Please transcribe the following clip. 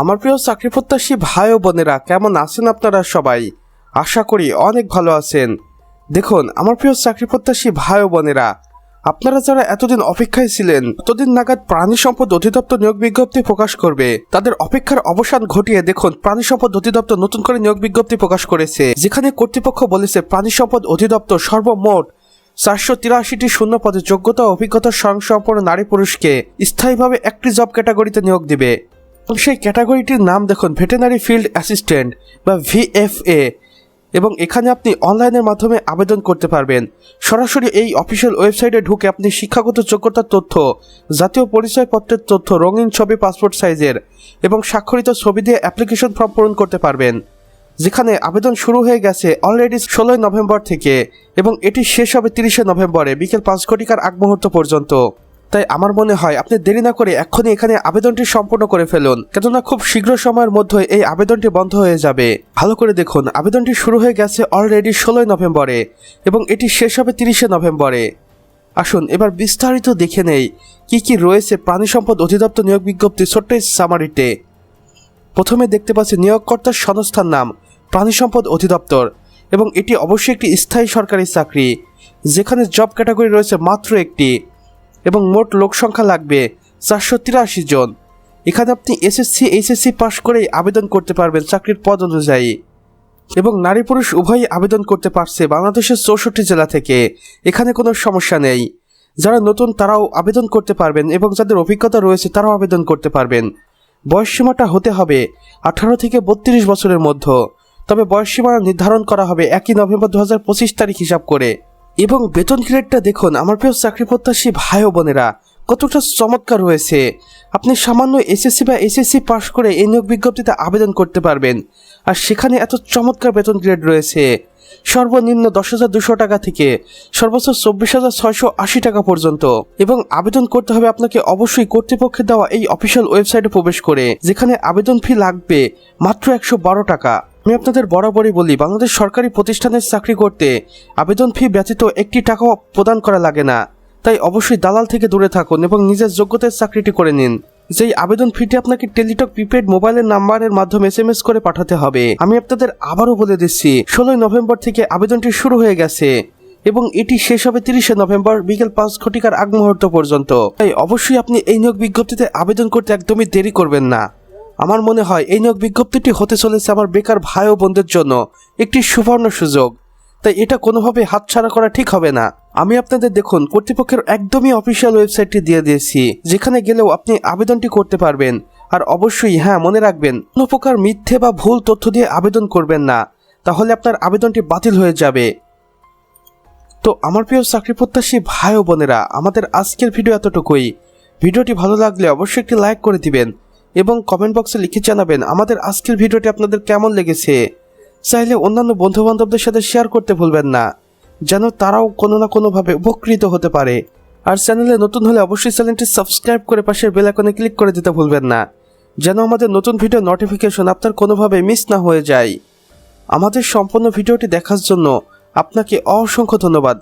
আমার প্রিয় চাকরি প্রত্যাশী ভাই ও বোনেরা, কেমন আছেন আপনারা সবাই? আশা করি অনেক ভালো আছেন। দেখুন, আমার প্রিয় চাকরি প্রত্যাশী ভাই ও বোনেরা, আপনারা যারা এতদিন অপেক্ষায় ছিলেন ততদিন নাগাদ প্রাণী সম্পদ অধিদপ্তর নিয়োগ বিজ্ঞপ্তি প্রকাশ করবে, তাদের অপেক্ষার অবসান ঘটিয়ে দেখুন, প্রাণী সম্পদ অধিদপ্তর নতুন করে নিয়োগ বিজ্ঞপ্তি প্রকাশ করেছে। যেখানে কর্তৃপক্ষ বলেছে, প্রাণী সম্পদ অধিদপ্তর সর্বমোট চারশো তিরাশিটি শূন্য পদে যোগ্যতা অভিজ্ঞতা স্বয়ংসম্পন্ন নারী পুরুষকে স্থায়ীভাবে একটি জব ক্যাটাগরিতে নিয়োগ দিবে। সেই ক্যাটাগরিটির নাম দেখুন ভেটেনারি ফিল্ড অ্যাসিস্ট্যান্ট বা ভিএফএ এবং এখানে আপনি অনলাইনের মাধ্যমে আবেদন করতে পারবেন। সরাসরি এই অফিসিয়াল ওয়েবসাইটে ঢুকে আপনি শিক্ষাগত যোগ্যতার তথ্য, জাতীয় পরিচয়পত্রের তথ্য, রঙিন ছবি, পাসপোর্ট সাইজের এবং স্বাক্ষরিত ছবি দিয়ে অ্যাপ্লিকেশন ফর্ম পূরণ করতে পারবেন। যেখানে আবেদন শুরু হয়ে গেছে অলরেডি ষোলোই নভেম্বর থেকে এবং এটি শেষ হবে তিরিশে নভেম্বরে, বিকেল পাঁচ ঘটিকার আগ মুহূর্ত পর্যন্ত। তাই আমার মনে হয় আপনি দেরি না করে এক্ষুনি এখানে আবেদনটি সম্পূর্ণ করে ফেলুন, কেননা খুব শীঘ্র সময়ের মধ্যে এই আবেদনটি বন্ধ হয়ে যাবে। ভালো করে দেখুন, আবেদনটি শুরু হয়ে গেছে অলরেডি ষোলোই নভেম্বরে এবং এটি শেষ হবে তিরিশে নভেম্বরে। আসুন, এবার বিস্তারিত দেখে নেই, কি কি রয়েছে প্রাণী সম্পদ অধিদপ্তর নিয়োগ বিজ্ঞপ্তি ছোট্ট সামারিতে প্রথমে দেখতে পাচ্ছি নিয়োগকর্তার সংস্থার নাম, প্রাণী সম্পদ অধিদপ্তর, এবং এটি অবশ্যই একটি স্থায়ী সরকারি চাকরি, যেখানে জব ক্যাটাগরি রয়েছে মাত্র একটি। এবং মোট লোক সংখ্যা লাগবে চারশো তিরাশি জন। এখানে আপনি এসএসসি, এইচএসসি পাশ করেই আবেদন করতে পারবেন চাকরির পদ অনুযায়ী। এবং নারী পুরুষ উভয়ই আবেদন করতে পারছে বাংলাদেশের চৌষট্টি জেলা থেকে। এখানে কোনো সমস্যা নেই। যারা নতুন তারাও আবেদন করতে পারবেন এবং যাদের অভিজ্ঞতা রয়েছে তারাও আবেদন করতে পারবেন। বয়সসীমাটা হতে হবে আঠারো থেকে বত্রিশ বছরের মধ্যে। তবে বয়সসীমা নির্ধারণ করা হবে একই নভেম্বর দু হাজার পঁচিশ তারিখ হিসাব করে। এবং বেতন গ্রেডটা দেখুন, আমার প্রিয় চাকরি প্রত্যাশী ভাই ও বোনেরা, কতটা চমৎকার রয়েছে আপনি সামান্য এসএসসি বা এসএসসি পাশ করে এই নিয়োগ বিজ্ঞপ্তিতে আবেদন করতে পারবেন। আর সেখানে এত চমৎকার বেতন গ্রেড রয়েছে। সর্বনিম্ন দশ হাজার দুশো টাকা থেকে সর্বোচ্চ চব্বিশ হাজার ছয়শো আশি টাকা পর্যন্ত। এবং আবেদন করতে হবে আপনাকে অবশ্যই কর্তৃপক্ষের দেওয়া এই অফিসিয়াল ওয়েবসাইটে প্রবেশ করে, যেখানে আবেদন ফি লাগবে মাত্র একশো বারো টাকা। আমি আপনাদের বরাবরই বলি, বাংলাদেশ সরকারি প্রতিষ্ঠানের চাকরি করতে আবেদন ফি ব্যতীত একটি টাকাও প্রদান করা লাগে না। তাই অবশ্যই দালাল থেকে দূরে থাকুন এবং নিজের যোগ্যতার চাকরিটি করে নিন। যেই আবেদন ফিটি আপনাকে টেলিটক প্রিপেড মোবাইলের নাম্বারের মাধ্যমে এস এম এস করে পাঠাতে হবে। আমি আপনাদের আবারও বলে দিচ্ছি, ষোলোই নভেম্বর থেকে আবেদনটি শুরু হয়ে গেছে এবং এটি শেষ হবে তিরিশে নভেম্বর বিকেল পাঁচ ঘটিকার আগ মুহূর্ত পর্যন্ত। তাই অবশ্যই আপনি এই নিয়োগ বিজ্ঞপ্তিতে আবেদন করতে একদমই দেরি করবেন না। আমার মনে হয় এই নিয়োগ বিজ্ঞপ্তিটি হতে চলেছে আমার বেকার ভাই ও বোনদের জন্য। একটি সুবর্ণ সুযোগ। তাই এটা কোনোভাবে হাতছাড়া করা ঠিক হবে না। আমি আপনাদের দেখুন, কর্তৃপক্ষের একদমই অফিসিয়াল ওয়েবসাইটটি দিয়ে দিয়েছি, যেখানে গেলেও আপনি আবেদনটি করতে পারবেন। আর অবশ্যই হ্যাঁ মনে রাখবেন, কোনো প্রকার মিথ্যে বা ভুল তথ্য দিয়ে আবেদন করবেন না। তাহলে আপনার আবেদনটি বাতিল হয়ে যাবে। তো আমার প্রিয় চাকরি প্রত্যাশী ভাই ও বোনেরা, আমাদের আজকের ভিডিও এতটুকুই। ভিডিওটি ভালো লাগলে অবশ্যই একটি লাইক করে দিবেন। এবং কমেন্ট বক্সে লিখে জানাবেন আমাদের আজকের ভিডিওটি আপনাদের কেমন লেগেছে। চাইলে অন্যান্য বন্ধু বান্ধবদের সাথে শেয়ার করতে ভুলবেন না, যেন তারাও কোনো না কোনোভাবে উপকৃত হতে পারে। আর চ্যানেলে নতুন হলে অবশ্যই চ্যানেলটি সাবস্ক্রাইব করে পাশের বেল আইকনে ক্লিক করে দিতে ভুলবেন না, যেন আমাদের নতুন ভিডিও নোটিফিকেশন আপনার কোনোভাবে মিস না হয়ে যায়। আমাদের সম্পূর্ণ ভিডিওটি দেখার জন্য আপনাকে অসংখ্য ধন্যবাদ।